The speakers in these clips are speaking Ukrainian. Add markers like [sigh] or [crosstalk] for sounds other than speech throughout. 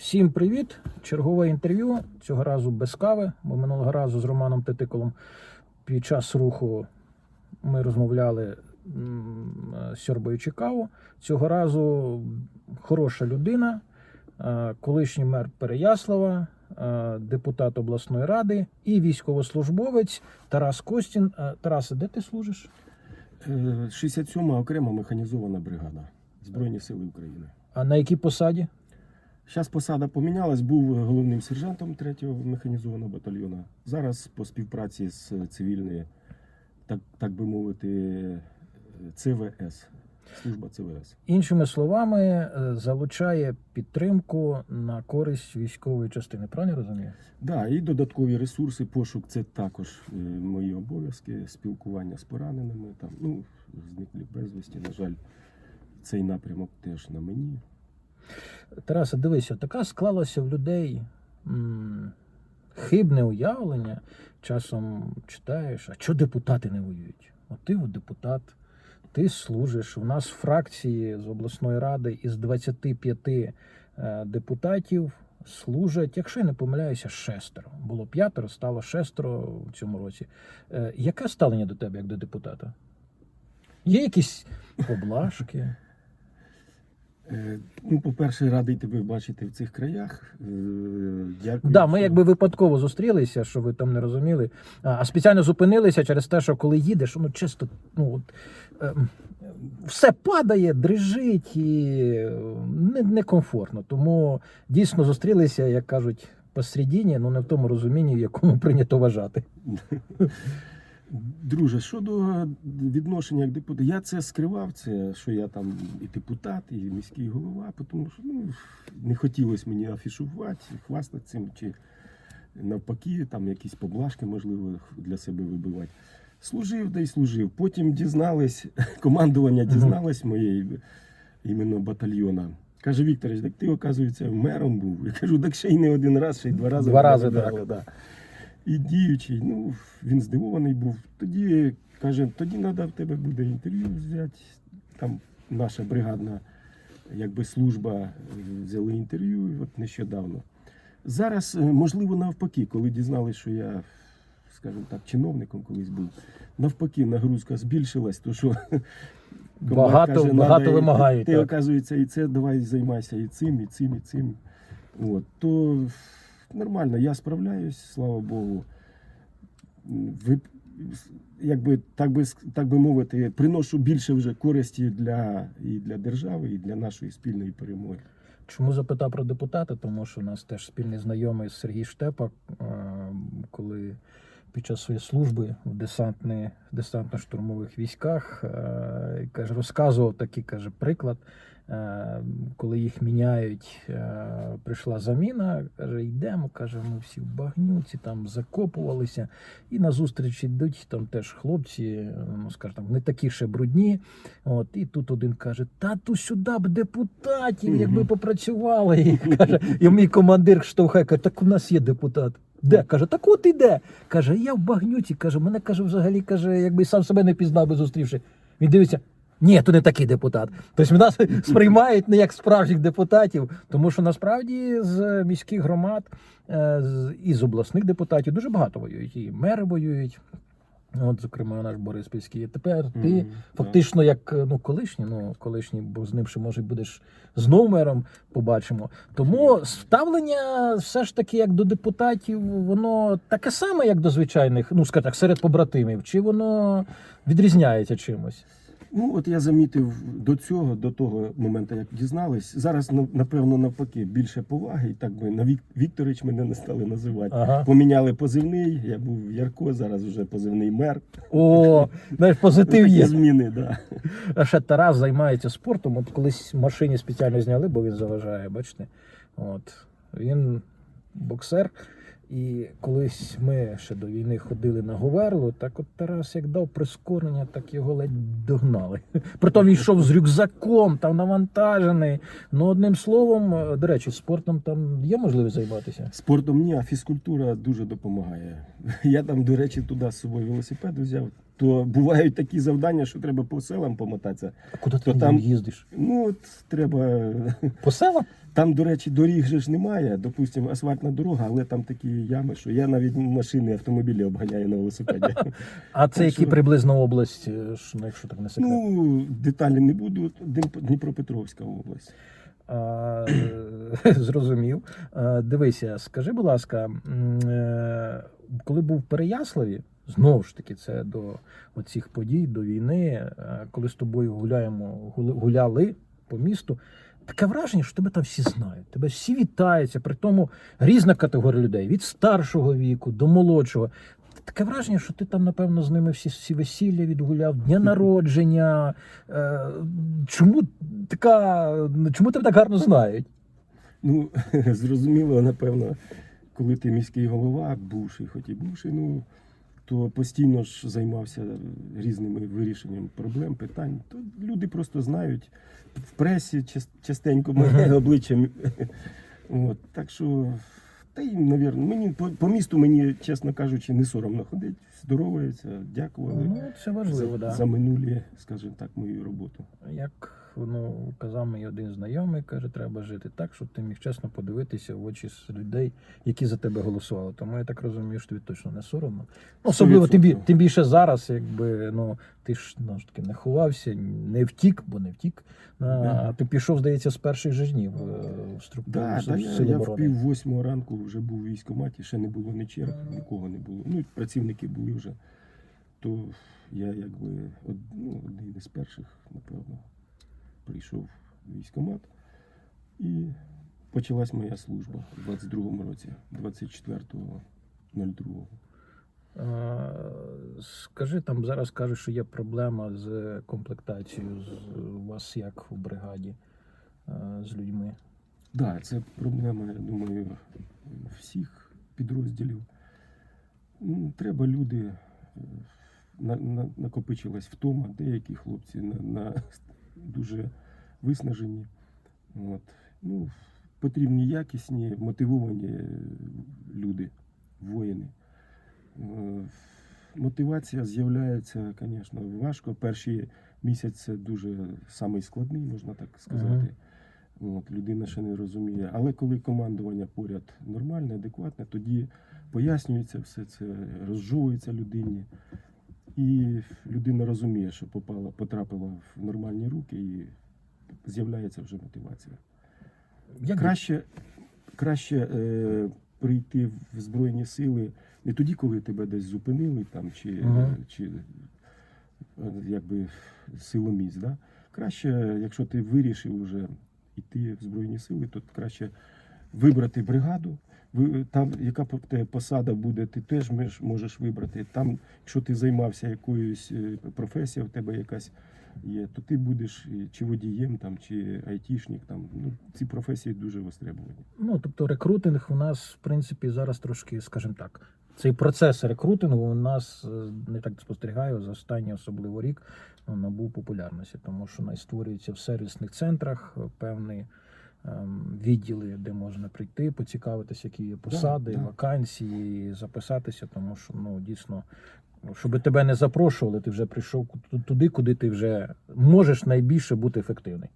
Всім привіт! Чергове інтерв'ю. Цього разу без кави, бо минулого разу з Романом Титиколом під час руху ми розмовляли сьорбаючи каву. Цього разу хороша людина, е, колишній мер Переяслава, е, депутат обласної ради і військовослужбовець Тарас Костін. Е, Тарасе, де ти служиш? Е, 67-ма окрема механізована бригада Збройні Сили України. А на якій посаді? Зараз посада помінялась, був головним сержантом 3-го механізованого батальйону. Зараз по співпраці з цивільною, так, так би мовити, ЦВС, служба ЦВС. Іншими словами, е, залучає підтримку на користь військової частини. Правильно я розумію? Да, і додаткові ресурси, пошук це також е, мої обов'язки, спілкування з пораненими. Там, ну, зниклі безвісті. На жаль, цей напрямок теж на мені. Тарасе, дивися, така склалася в людей м, хибне уявлення. Часом читаєш, а чого депутати не воюють? От ти от депутат, ти служиш. У нас фракції з обласної ради із 25 е, депутатів служать, якщо я не помиляюся, шестеро. Було п'ятеро, стало шестеро в цьому році. Е, яке ставлення до тебе як до депутата? Є якісь поблажки? Е, Ну, по-перше, радий тебе бачити в цих краях. Е, Дякую. Да, ми що- якби випадково зустрілися, що ви там не розуміли. А спеціально зупинилися через те, що коли їдеш, ну чисто, ну от ем, все падає, дрижить і е, не, некомфортно. Тому дійсно зустрілися, як кажуть, посередині, ну не в тому розумінні, в якому прийнято вважати. [laughs] Друже, щодо відношення як депутат, я це скривав, це, що я там і депутат, і міський голова, тому що ну, не хотілося мені афішувати, хвастати цим, чи навпаки, там якісь поблажки, можливо, для себе вибивати. Служив да й служив. Потім дізнались, [laughs] командування дізналось моєї іменно батальйона. Каже Вікторович, так ти, оказується, мером був. Я кажу, так ще й не один раз, ще й два рази. Два рази, вибирали, Да. І діючий, ну, він здивований був. Тоді каже, тоді треба в тебе буде інтерв'ю взяти. Там наша бригадна якби, служба е, взяли інтерв'ю от нещодавно. Зараз, е, можливо, навпаки, коли дізналися, що я, скажімо так, чиновником колись був, навпаки, нагрузка збільшилась, то що [laughs] Багато- багато «Надо, вимагають, Ти, так. оказується, і це давай займайся і цим, і цим, і цим. От, то нормально, я справляюсь, слава Богу. Ви, якби, так, би, так би мовити, приношу більше вже користі для, і для держави, і для нашої спільної перемоги. Чому запитав про депутата? Тому що у нас теж спільний знайомий Сергій Штепак, е, коли під час своєї служби в десантно-штурмових військах е, каже, розказував такий каже, приклад. е, Коли їх міняють, е, прийшла заміна, каже, йдемо, каже, ми всі в багнюці, там закопувалися, і назустріч йдуть там теж хлопці, ну скажімо, не такі ще брудні. От, і тут один каже: Тату сюди б депутатів, якби попрацювали. І, каже, і мій командир штовхає, каже, так у нас є депутат. Де? Каже, так от іде. Каже, я в багнюці. Каже, мене каже, взагалі каже, якби сам себе не пізнав би зустрівши. Він дивиться. Ні, то не такий депутат. Тобто нас [laughs] сприймають не як справжніх депутатів, тому що насправді з міських громад е, і з обласних депутатів дуже багато воюють. І мери воюють. От, зокрема, наш Бориспільський. І тепер ти Мгм, Фактично, як ну колишній, ну колишній, бо з ним ще може будеш знову мером, побачимо. Тому ставлення все ж таки як до депутатів, воно таке саме, як до звичайних, ну скажімо так, серед побратимів, чи воно відрізняється чимось? Ну, от я замітив до цього, до того моменту, як дізнались. Зараз, ну, напевно, навпаки, більше поваги, і так би на Вік... Вікторович мене не стали називати. Ага. Поміняли позивний, я був Ярко, зараз вже позивний мер. О, знаєш, позитив є. зміни, да. А ще Тарас займається спортом. От колись машині спеціально зняли, бо він заважає, бачите. От він боксер. І колись ми ще до війни ходили на Говерлу, так от Тарас як дав прискорення, так його ледь догнали. [laughs] Притом йшов з рюкзаком, там навантажений. Ну, одним словом, е, до речі, спортом там є можливість займатися. Спортом ні, а фізкультура дуже допомагає. [laughs] Я там, до речі, туди з собою велосипед взяв. То бувають такі завдання, що треба по селам помотатися. А куди ти там їздиш? Ну, от треба. [laughs] По селам? Там, до речі, доріг же ж немає. Допустимо, асфальтна дорога, але там такі ями, що я навіть машини, автомобілі обганяю на велосипеді. [laughs] А це які приблизно область, е, ну, якщо так не секрет? Ну, деталі не буду. Дніп- Дніпропетровська область. Е, [laughs] зрозумів. Дивися, скажи, будь ласка, е, коли був в Переяславі, знову ж таки, це до оцих подій, до війни, е, коли з тобою гуляємо, гуляли по місту. Таке враження, що тебе там всі знають, тебе всі вітаються, при тому різна категорія людей від старшого віку до молодшого. Таке враження, що ти там, напевно, з ними всі, всі весілля відгуляв, дня народження. Е, чому така, чому тебе так гарно знають? Ну, [laughs] зрозуміло, напевно, коли ти міський голова, бувший, хоч і бувший, ну то постійно ж займався різними вирішенням проблем, питань. То люди просто знають в пресі частенько моє обличчя. От, так що, та й, навірно, мені по, по місту мені, чесно кажучи, не соромно ходить, здороваються, дякували Ну, це важливо, за, да. за минулі, скажімо так, мою роботу. Як ну, казав мій один знайомий, каже, треба жити так, щоб ти міг чесно подивитися в очі з людей, які за тебе голосували. Тому я так розумію, що тобі точно не соромно. Ну, особливо тим, тим більше зараз, якби ну ти ж ну, ж таки не ховався, не втік, бо не втік. А, Да. ти пішов, здається, з перших же днів е, в структуру Да, да, я, я в пів восьмого ранку вже був у військкоматі, ще не було ні черг, нікого не було. Ну, працівники були вже. То я якби од, ну, один із перших, напевно, прийшов в військкомат і почалась моя служба у 22-му році, 24.02. Е, Скажи, там зараз кажуть, що є проблема з комплектацією з у вас як у бригаді з людьми. Так, да, це проблема, я думаю, всіх підрозділів. Ну, Треба люди. е, На, на, накопичилась втома, деякі хлопці на, на [laughs] дуже виснажені. От. Ну, потрібні якісні, мотивовані е, люди, воїни. Е, Мотивація з'являється, звісно, важко. Перший місяць це дуже самий складний, можна так сказати. От, людина ще не розуміє. Але коли командування поряд нормальне, адекватне, тоді пояснюється все це, розжовується людині. І людина розуміє, що попала, потрапила в нормальні руки і з'являється вже мотивація. Як Краще, краще е, прийти в Збройні сили не тоді, коли тебе десь зупинили там, чи, Ага. чи е, якби силоміць. Да? Краще, якщо ти вирішив вже йти в Збройні сили, то краще вибрати бригаду. Там, яка посада буде, ти теж можеш вибрати. Там, якщо ти займався якоюсь е, професією, в тебе якась є, то ти будеш е, чи водієм, там, чи айтішник. Там, ну, ці професії дуже востребовані. Ну, тобто рекрутинг у нас, в принципі, зараз трошки, скажімо так, цей процес рекрутингу у нас е, не так спостерігаю за останній особливо рік ну, набув популярності, тому що створюється в сервісних центрах певні ем, відділи, де можна прийти, поцікавитися, які є посади, вакансії, записатися, тому що ну дійсно. Щоб тебе не запрошували, ти вже прийшов туди, куди ти вже можеш найбільше бути ефективний.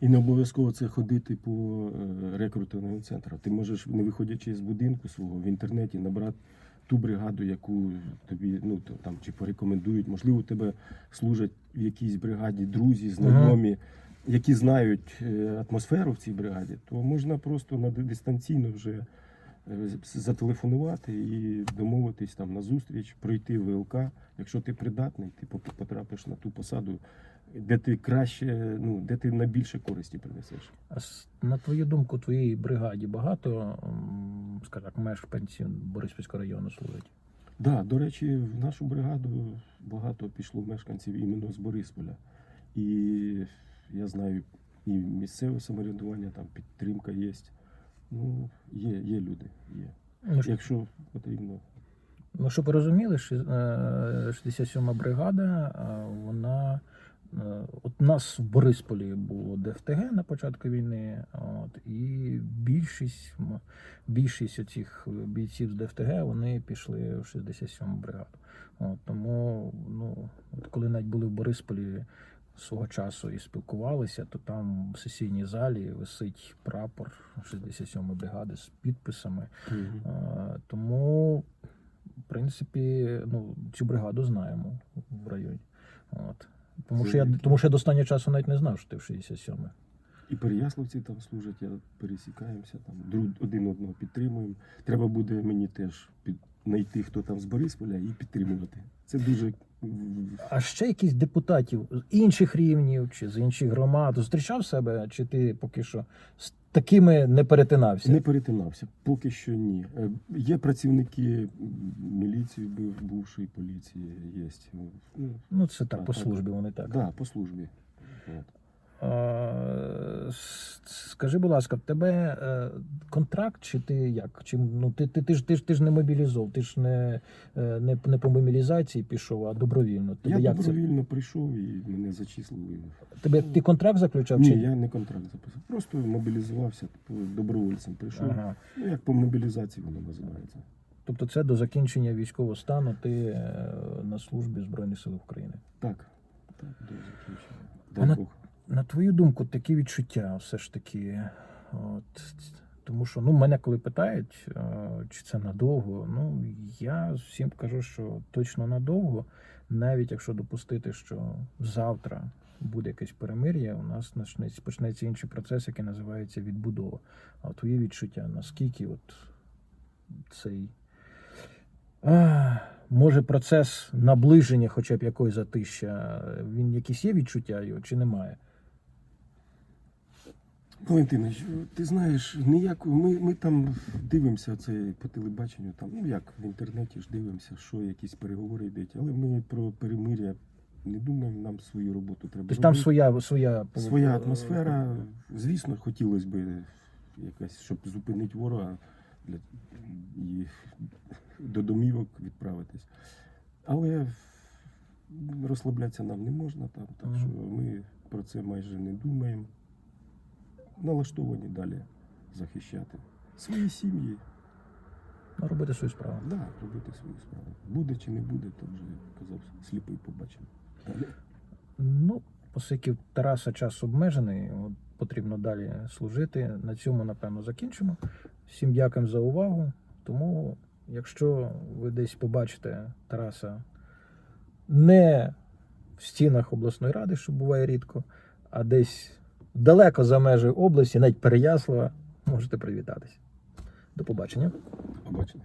І не обов'язково це ходити по е, рекрутинговим центрам. Ти можеш, не виходячи з будинку свого в інтернеті, набрати ту бригаду, яку тобі ну там чи порекомендують. Можливо, у тебе служать в якійсь бригаді друзі, знайомі, які знають е, атмосферу в цій бригаді, то можна просто на дистанційно вже е, зателефонувати і домовитись там на зустріч, пройти ВЛК. Якщо ти придатний, ти потрапиш на ту посаду, де ти краще, ну де ти найбільше користі принесеш. А на твою думку, у твоїй бригаді багато, скажімо так, мешканців Бориспільського району служать? Да, до речі, в нашу бригаду багато пішло мешканців іменно з Борисполя. І я знаю, і місцеве самоврядування, там підтримка є. Ну, є, є люди, є. Ну, Якщо потрібно. ну щоб ви розуміли, е, 67-ма бригада, е, вона Е, От у нас в Борисполі було ДФТГ на початку війни, от, і більшість, більшість оцих бійців з ДФТГ вони пішли в 67-му бригаду. От, тому, ну, от коли навіть були в Борисполі свого часу і спілкувалися, то там в сесійній залі висить прапор 67-ї бригади з підписами. Мгм. Е, Тому, в принципі, ну, цю бригаду знаємо в районі. От. Тому, що я, тому що я до останнього часу навіть не знав, що ти в 67-й. І переяславці там служать, я пересікаємося, там друг один одного підтримуємо. Треба буде мені теж знайти, хто там з Борисполя, і підтримувати. Це дуже А ще якісь депутатів з інших рівнів чи з інших громад зустрічав себе, чи ти поки що з такими не перетинався? не перетинався. Поки що ні. Е, Є працівники міліції, був- бувшої поліції, є. Ну, це так, Так, по службі вони так. да, по службі. От. С- скажи, будь ласка, в тебе е, контракт, чи ти як? Чи, ну, ти, ти, ти, ж, ти, ж, ти ж не мобілізов, ти ж не, е, не, не по мобілізації пішов, а добровільно. Тебе Я як це? добровільно прийшов і мене зачислили. Тебе ти контракт заключав? Ні, чи? я не контракт записав. Просто мобілізувався, добровольцем прийшов. Ага. Ну, як по мобілізації воно називається. Тобто це до закінчення військового стану ти е, на службі Збройних сил України. Так. Так, до закінчення. А на- Дай Бог. На твою думку, такі відчуття все ж таки. От, тому що ну, мене коли питають, е, чи це надовго, ну я всім кажу, що точно надовго, навіть якщо допустити, що завтра буде якесь перемир'я, у нас почнеться, інший процес, який називається відбудова. А твої відчуття, наскільки от цей. А, може, процес наближення хоча б якоїсь затища, він якісь є відчуття його чи немає? Валентинович, ти знаєш, ніяко, ми, ми там дивимося це по телебаченню, там, ну як в інтернеті ж дивимося, що якісь переговори йдуть, але ми про перемир'я не думаємо, нам свою роботу треба. Тобто там робити. своя своя своя атмосфера. Звісно, хотілося б якась, щоб зупинити ворога для, і до домівок відправитись. Але розслаблятися нам не можна там, так що ми про це майже не думаємо. Налаштовані далі захищати свої сім'ї, ну, робити свою справу. да, робити свою справу. Буде чи не буде, то вже казав, сліпий побачимо. Далі. Ну, оскільки Тараса час обмежений, от, потрібно далі служити. На цьому, напевно, закінчимо. Всім дякуємо за увагу. Тому, якщо ви десь побачите Тараса не в стінах обласної ради, що буває рідко, а десь далеко за межею області, навіть Переяслава, можете привітатись. До побачення. Побачимо.